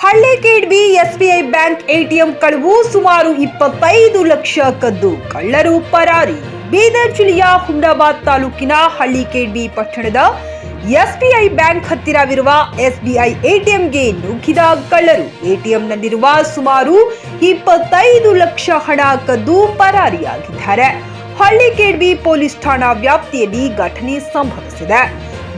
ಹಳ್ಳಿಕೇಡ್ವಿ SBI bank ATM ಕಳವು ಸುಮಾರು ಇಪ್ಪತ್ತೈದು ಲಕ್ಷ ಕದ್ದು. ಕಳ್ಳರು ಪರಾರಿ. ಬೀದರ್ ಜಿಲ್ಲೆಯ ಹುಂಡಾಬಾದ್ ತಾಲೂಕಿನ ಹಳ್ಳಿಕೇಡ್ವಿ ಪಟ್ಟಣದ ಎಸ್ಬಿಐ ಬ್ಯಾಂಕ್ ಹತ್ತಿರವಿರುವ ಎಸ್ಬಿಐ ಎಟಿಎಂಗೆ ನುಗ್ಗಿದ ಕಳ್ಳರು. ಎಟಿಎಂನಲ್ಲಿರುವ ಸುಮಾರು ಇಪ್ಪತ್ತೈದು ಲಕ್ಷ ಹಣ ಕದ್ದು ಪರಾರಿಯಾಗಿದ್ದಾರೆ. ಹಳ್ಳಿಕೇಡ್ವಿ ಪೊಲೀಸ್ ಠಾಣಾ ವ್ಯಾಪ್ತಿಯಲ್ಲಿ ಘಟನೆ ಸಂಭವಿಸಿದೆ.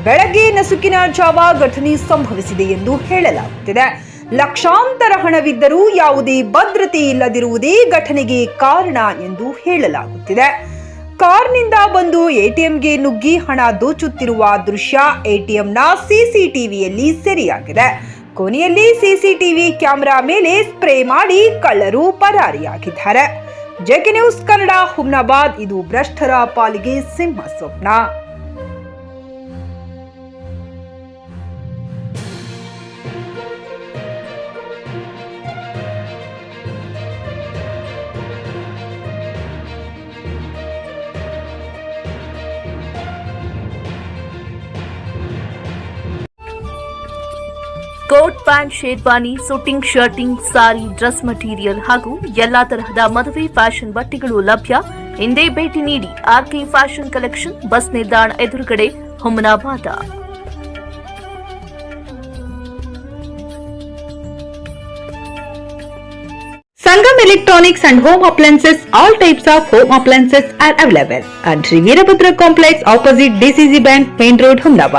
ಬೆಳಗ್ಗೆ ನಸುಕಿನ ಜಾವ ಘಟನೆ ಸಂಭವಿಸಿದೆ ಎಂದು ಹೇಳಲಾಗುತ್ತಿದೆ. ಲಕ್ಷಾಂತರ ಹಣವಿದ್ದರೂ ಯಾವುದೇ ಭದ್ರತೆ ಇಲ್ಲದಿರುವುದೇ ಘಟನೆಗೆ ಕಾರಣ ಎಂದು ಹೇಳಲಾಗುತ್ತಿದೆ. ಕಾರ್ನಿಂದ ಬಂದು ಎಟಿಎಂಗೆ ನುಗ್ಗಿ ಹಣ ದೋಚುತ್ತಿರುವ ದೃಶ್ಯ ಎಟಿಎಂನ ಸಿಸಿಟಿವಿಯಲ್ಲಿ ಸೆರೆಯಾಗಿದೆ. ಕೊನೆಯಲ್ಲಿ ಸಿಸಿಟಿವಿ ಕ್ಯಾಮೆರಾ ಮೇಲೆ ಸ್ಪ್ರೇ ಮಾಡಿ ಕಳ್ಳರು ಪರಾರಿಯಾಗಿದ್ದಾರೆ. ಜೆಕೆ ನ್ಯೂಸ್ ಕನ್ನಡ, ಹುಮ್ನಾಬಾದ್, ಇದು ಭ್ರಷ್ಟರ ಪಾಲಿಗೆ ಸಿಂಹ ಸ್ವಪ್ನ coat pant sherwani suiting shirting sari dress material ಹಾಗೂ ಎಲ್ಲಾ ತರಹದ ಮದುವೆ ಫ್ಯಾಷನ್ ಬಟ್ಟೆಗಳು ಲಭ್ಯ ಹಿಂದೆ ಭೇಟಿ ನೀಡಿ ಆರ್ಕೆ ಫ್ಯಾಷನ್ ಕಲೆಕ್ಷನ್ ಬಸ್ ನಿಲ್ದಾಣ ಎದುರುಗಡೆ Humnabad Sangam Electronics and Home Appliances, all types of home appliances are available at Sri Veerabhadra Complex opposite DCC Bank, Main Road, Humdabad.